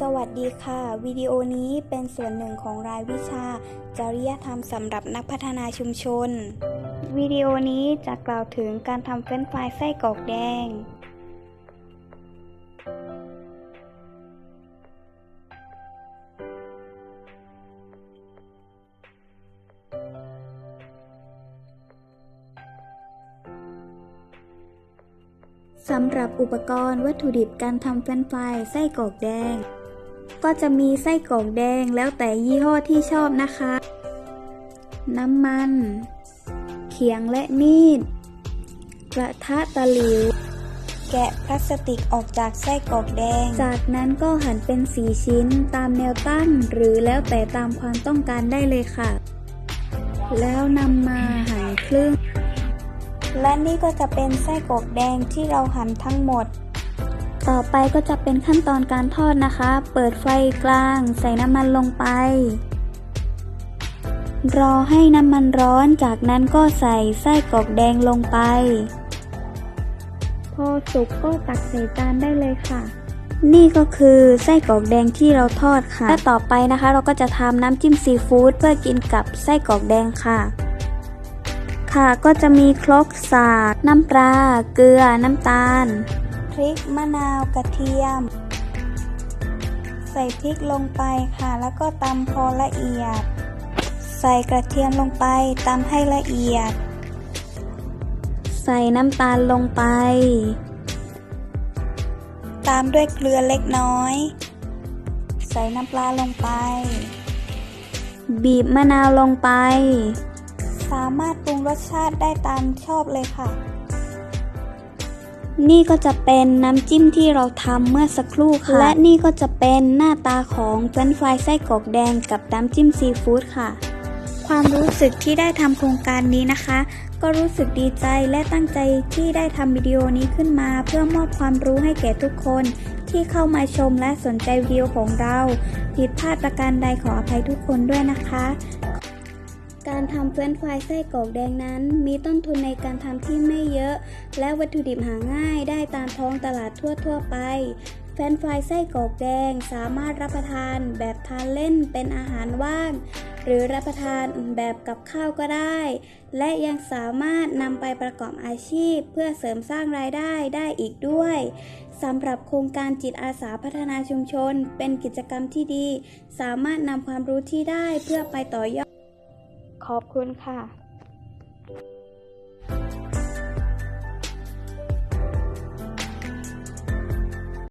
สวัสดีค่ะ วิดีโอนี้เป็นส่วนหนึ่งของรายวิชา จริยธรรมสำหรับนักพัฒนาชุมชน วิดีโอนี้จะกล่าวถึงการทำเฟ้นไฟรายไส้กรอกแดง สำหรับอุปกรณ์วัตถุดิบการทำเฟรนช์ฟรายไส้กรอกแดง ก็จะมีไส้กรอกแดงแล้วแต่ยี่ห้อที่ชอบนะคะ น้ำมัน เขียงและมีด กระทะตะหลิว แกะพลาสติกออกจากไส้กรอกแดง จากนั้นก็หั่นเป็นสีชิ้นตามแนวตั้ง หรือแล้วแต่ตามความต้องการได้เลยค่ะ แล้วนำมาหั่นครึ่ง และนี่ก็จะเป็นไส้กรอกแดงที่เราหั่นทั้งหมด ต่อไปก็จะเป็นขั้นตอนการทอดนะคะ เปิดไฟกลาง ใส่น้ำมันลงไป รอให้น้ำมันร้อน จากนั้นก็ใส่ไส้กรอกแดงลงไป พอสุกก็ตักใส่จานได้เลยค่ะนี่ก็คือไส้กรอกแดงที่เราทอดค่ะ และต่อไปนะคะ เราก็จะทำน้ำจิ้มซีฟู้ดเพื่อกินกับไส้กรอกแดงค่ะ ค่ะ ก็จะมีครกสากน้ำปลาเกลือ น้ำตาล พริกมะนาวกระเทียม ใส่พริกลงไปค่ะ แล้วก็ตำพอละเอียด ใส่กระเทียมลงไปตำให้ละเอียด ใส่น้ำตาลลงไป ตามด้วยเกลือเล็กน้อย ใส่น้ำปลาลงไป บีบมะนาวลงไป สามารถปรุงรสชาติได้ตามชอบเลยค่ะ นี่ก็จะเป็นน้ำจิ้มที่เราทำเมื่อสักครู่ค่ะ และนี่ก็จะเป็นหน้าตาของเฟรนฟรายไส้กรอกแดงกับน้ำจิ้มซีฟู้ดค่ะ ความรู้สึกที่ได้ทำโครงการนี้นะคะ ก็รู้สึกดีใจและตั้งใจที่ได้ทำวิดีโอนี้ขึ้นมา เพื่อมอบความรู้ให้แก่ทุกคนที่เข้ามาชมและสนใจวิดีโอของเรา ผิดพลาดประการใดขออภัยทุกคนด้วยนะคะ การทำเฟรนช์ฟรายไส้กรอกแดงนั้น มีต้นทุนในการทำที่ไม่เยอะ และวัตถุดิบหาง่ายได้ตามท้องตลาดทั่วๆไปเฟรนช์ฟรายไส้กรอกแดงสามารถรับประทานแบบทานเล่นเป็นอาหารว่าง หรือรับประทานแบบกับข้าวก็ได้ และยังสามารถนำไปประกอบอาชีพ เพื่อเสริมสร้างรายได้ได้อีกด้วยสำหรับโครงการจิตอาสาพัฒนาชุมชน เป็นกิจกรรมที่ดี สามารถนำความรู้ที่ได้เพื่อไปต่อยอด ขอบคุณค่ะ